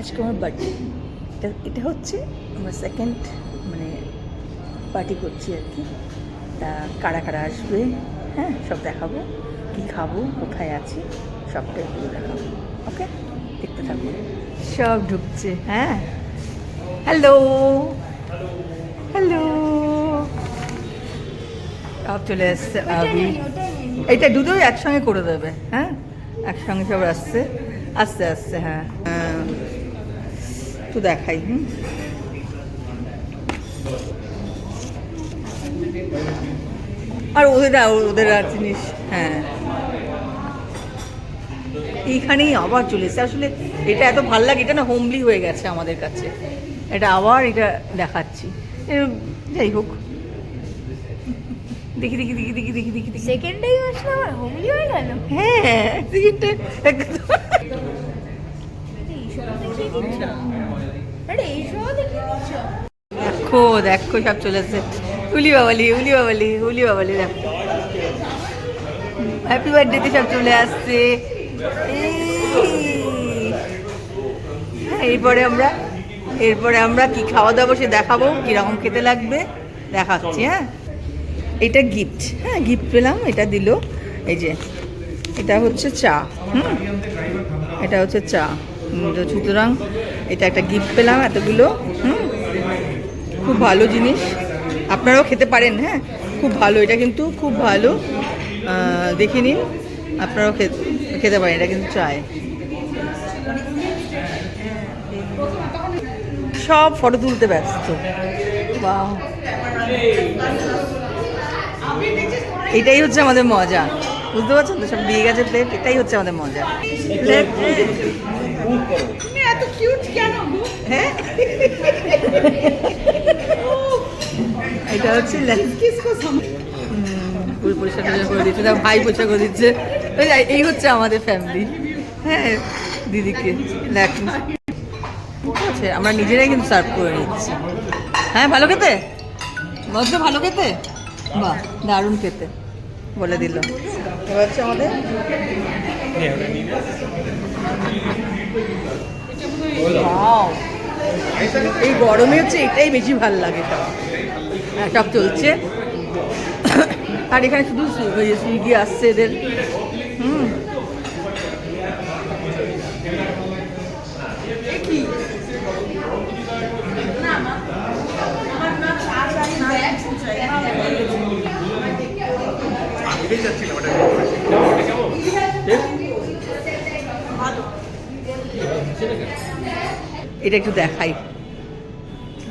আজকে আমার বার্থডে এটা এটা হচ্ছে আমার সেকেন্ড মানে পার্টি করছি আর কি। তা কারা কারা আসবে? হ্যাঁ সব দেখাবো। কী খাব? কোথায় আছি? সবটাই পুরো দেখাবো। ওকে? দেখতে থাকব সব ঢুকছে হ্যাঁ। হ্যালো হ্যালো সব চলে এসছে আবি। এইটা দুটোই একসঙ্গে করে দেবে হ্যাঁ? একসঙ্গে সব আসছে। আস্তে আস্তে হ্যাঁ হ্যাঁ। একটু দেখাই হুম। আর ওদের ওদের আর জিনিস হ্যাঁ। এইখানেই আবার চলে এসেছে। আসলে এটা এত ভালো লাগে এটা না হোমলি হয়ে গেছে আমাদের কাছে। এটা আবার এটা দেখাচ্ছি। যাই হোক। দেখি দেখি দেখি দেখি দেখি দেখি দেখি। সেকেন্ড টাইম আসলে আমার হোমলি হয়ে গেল? হ্যাঁ সেকেন্ডটা একদম আরে এইসব দেখিয়ে দিচ্ছ দেখো দেখো, সব চলে এসছে। উলি বাবালি উলি বাবালি উলি বাবালি, দেখো। হ্যাপি বার্থডেতে সব চলে আসছে। এরপরে আমরা এরপরে আমরা কি খাওয়া দাওয়া সে দেখাবো? কীরকম খেতে লাগবে? দেখাচ্ছি হ্যাঁ? এটা গিফট হ্যাঁ গিফট পেলাম, এটা দিল। এই যে, এটা হচ্ছে চা, হুম? এটা হচ্ছে চা। সুতরাং এটা একটা গিফট পেলাম এতগুলো, হুম, খুব ভালো জিনিস। আপনারাও খেতে পারেন হ্যাঁ খুব ভালো, এটা কিন্তু খুব ভালো। দেখে নিন, আপনারাও খেতে পারেন, এটা কিন্তু চায় সব ফটো তুলতে ব্যস্ত। এটাই হচ্ছে আমাদের মজা। বুঝতে পারছেন তো? সব দিয়ে গেছে প্লেট এটাই হচ্ছে আমাদের মজা। প্লেট এত কিউট কেন হ্যাঁ? এটা হচ্ছে পুরো পরিষ্কার করে দিচ্ছে তার ভাই পরিষ্কার করে দিচ্ছে। ওই এই হচ্ছে আমাদের ফ্যামিলি হ্যাঁ দিদিকে দেখুন ঠিক আছে আমরা নিজেরাই কিন্তু সার্ভ করে নিচ্ছি। হ্যাঁ ভালো খেতে? বলছো ভালো খেতে? বাহ দারুণ খেতে। বলে দিল এবার হচ্ছে আমাদের Wow! এই গরমে হচ্ছে এটাই বেশি ভালো লাগে সব হ্যাঁ, চলছে। আর এখানে শুধু সুইগি আসছে এদের। হুম। এটা একটু দেখাই।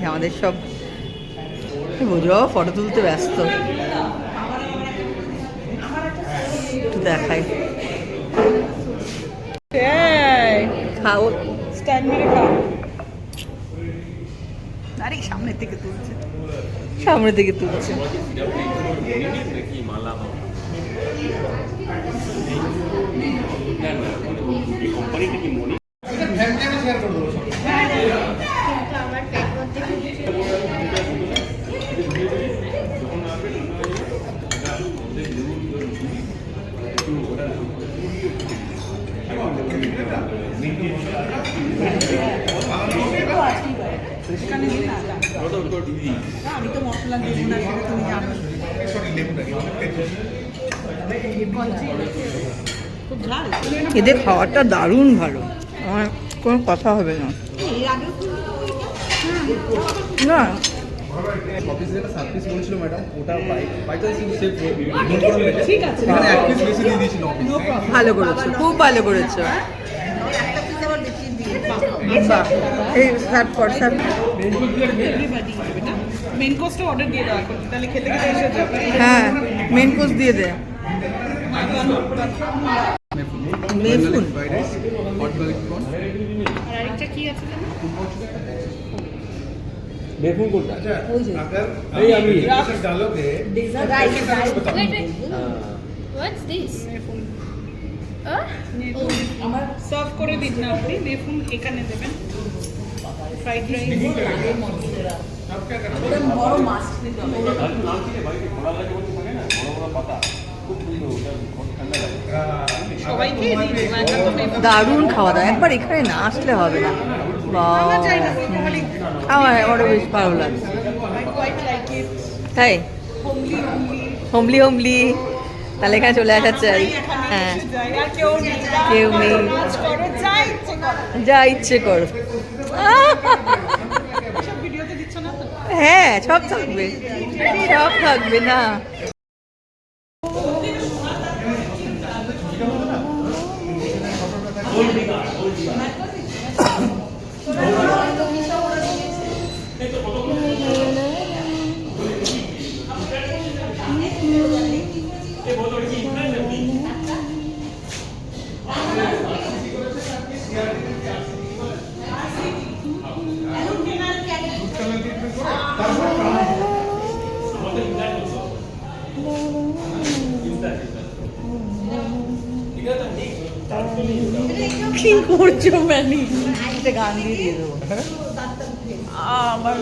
আমাদের সব বুঝো ফটো তুলতে ব্যস্ত। একটু দেখাই। খাও। স্ট্যান্ড মেরে খাও। আরে সামনের থেকে তুলছে। সামনের থেকে তুলছে। আমি তো মশলা দেবো না সেটা তুমি জানো। এদের খাওয়াটা দারুণ ভালো। আমার কোনো কথা হবে না। না। অফিসে একটা সাত বলছিল ম্যাডাম ওটা বাইক বাইকটা সেভ ঠিক আছে। এক পিস বেশি দিয়ে দিয়েছিল অফিস নো প্রবলেম ভালো করেছ খুব ভালো করেছ একটা পিস আবার বেশি দিয়ে বাহ এই সার্ভ কর সার্ভ মেন কোর্সটা অর্ডার দিয়ে দেওয়া করতে তাহলে খেতে খেতে এসে যাবে। হ্যাঁ মেন কোর্স দিয়ে দে। প্রন আর আরেকটা কি আছে জানো? কোনটা? এই আমি। Rice rice wait wait what's this আমার সার্ভ করে দিন না আপনি। দেখুন এখানে দেবেন। Fried rice. বড় মাছ দারুণ খাওয়া দাওয়া। একবার এখানে না আসলে হবে না। আমার আমারও বেশ ভালো লাগছে। It. তাই. হোমলি হোমলি তাহলে এখানে চলে আসা চাই হ্যাঁ। কেউ নেই। যা ইচ্ছে করো। হ্যাঁ সব থাকবে। সব থাকবে না। ड्रिंकिंग कोर्चो दो आ मर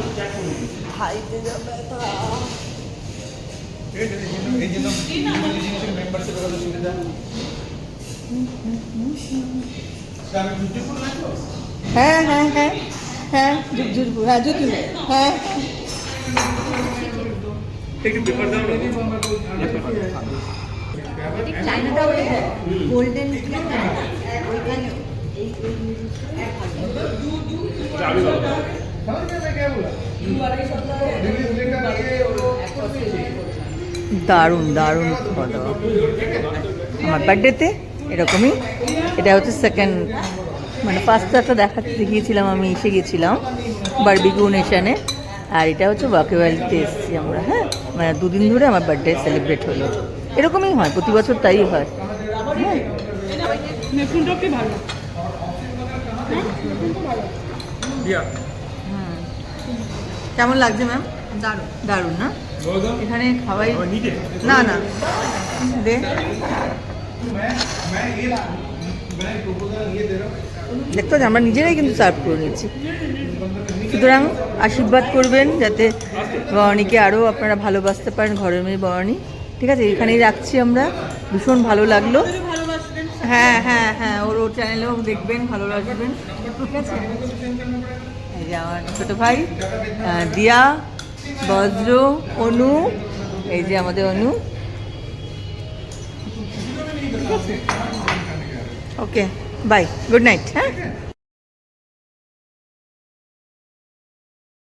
गोल्डन দারুণ দারুণ খাওয়া দাওয়া আমার বার্থডেতে এরকমই। এটা হচ্ছে সেকেন্ড মানে পাস্তাটা দেখাতে দেখিয়েছিলাম আমি, এসে গেছিলাম বারবিকিউ নেশানে আর এটা হচ্ছে ওয়াকেওয়ালিতে এসেছি আমরা হ্যাঁ? মানে দুদিন ধরে আমার বার্থডে সেলিব্রেট হলো। এরকমই হয়, প্রতি বছর তাই হয়। হ্যাঁ নেফুনটাও কি ভালো दिया হুম। কেমন লাগছে ম্যাম দারুণ। দারুণ না? এখানে খাওয়াই না না। দে। দেখতে আমরা নিজেরাই কিন্তু সার্ভ করে নিচ্ছি। সুতরাং আশীর্বাদ করবেন যাতে বরণীকে আরও আপনারা ভালোবাসতে পারেন ঘরের মেয়ে বরণী ঠিক আছে এখানেই রাখছি আমরা। ভীষণ ভালো লাগল। হ্যাঁ হ্যাঁ হ্যাঁ ওর ওর চ্যানেলেও দেখবেন ঠিক আছে? এই যে আমার ছোটো ভাই দিয়া, বজ্র, অনু, এই যে আমাদের Anu. Okay bye good night হ্যাঁ?